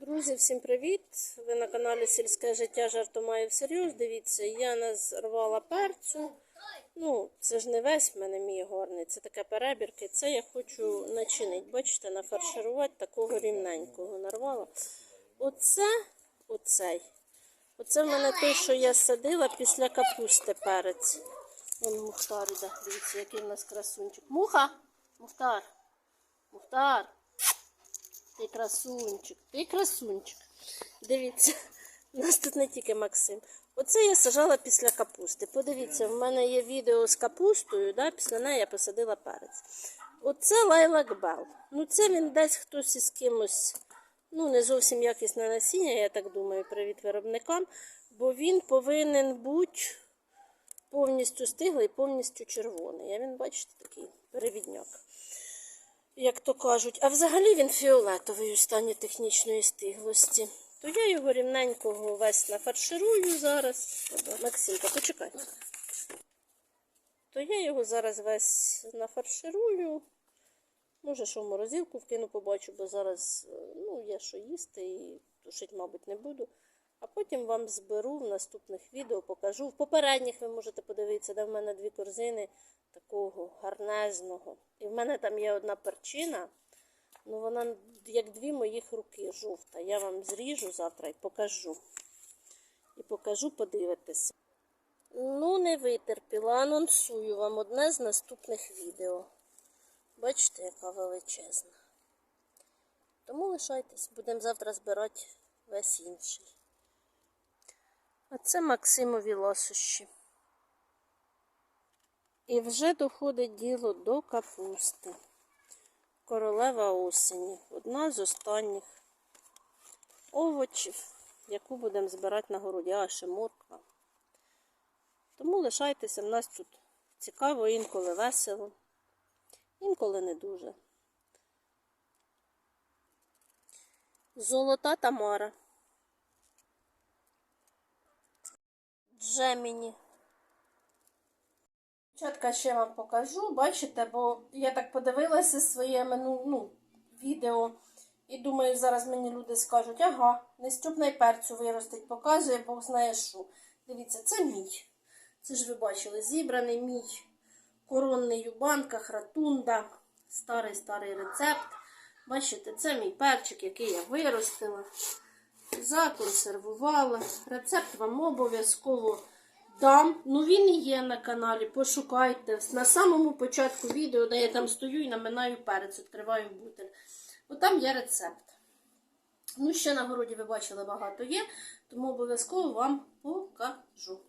Друзі, всім привіт! Ви на каналі Сільське життя жарту має всерйоз. Дивіться, я назрвала перцю. Ну, це ж не весь в мене мій горний, це таке перебірки. Це я хочу начинити. Бачите, нафарширувати такого рівненького нарвала. Оце, оцей. Оце в мене той, що я садила після капусти перець. Вон Мухтар іде. Дивіться, який в нас красунчик. Муха! Мухтар! Мухтар! Ти красунчик, ти красунчик. Дивіться, у нас тут не тільки Максим. Оце я сажала після капусти. Подивіться, в мене є відео з капустою, да? після неї я посадила перець. Оце лайлак Бел. Ну це він десь хтось із кимось, ну не зовсім якісне насіння, я так думаю, привіт виробникам, бо він повинен бути повністю стиглий, повністю червоний. А він, бачите, такий перевідняк як то кажуть. А взагалі він фіолетовий у стані технічної стиглості. То я його рівненького весь нафарширую зараз. Максимка, почекай. То я його зараз весь нафарширую. Може, що в морозилку вкину, побачу, бо зараз е, ну, є що їсти і тушить, мабуть, не буду. А потім вам зберу в наступних відео, покажу. В попередніх ви можете подивитися, де в мене дві корзини такого гарнезного. І в мене там є одна перчина, ну вона як дві моїх руки жовта. Я вам зріжу завтра і покажу. І покажу, подивитися. Ну, не витерпіла, анонсую вам одне з наступних відео. Бачите, яка величезна. Тому лишайтесь, будемо завтра збирати весь інший. А це Максимові ласощі. І вже доходить діло до капусти. Королева осені. Одна з останніх овочів, яку будемо збирати на городі, а ще морква. Тому лишайтеся, в нас тут цікаво, інколи весело, інколи не дуже. Золота Тамара. Джеміні. Чітко ще вам покажу, бачите, бо я так подивилася своє ну, ну, відео і думаю, зараз мені люди скажуть, ага, Нестюбний перцю виростить, показує, Бог знає що. Дивіться, це мій. Це ж ви бачили, зібраний мій коронний у банках, ратунда, старий-старий рецепт. Бачите, це мій перчик, який я виростила, законсервувала. Рецепт вам обов'язково дам. Ну він і є на каналі, пошукайте. На самому початку відео, де я там стою і наминаю перець, відкриваю бутер. Бо там є рецепт. Ну, ще на городі ви бачили багато є, тому обов'язково вам покажу.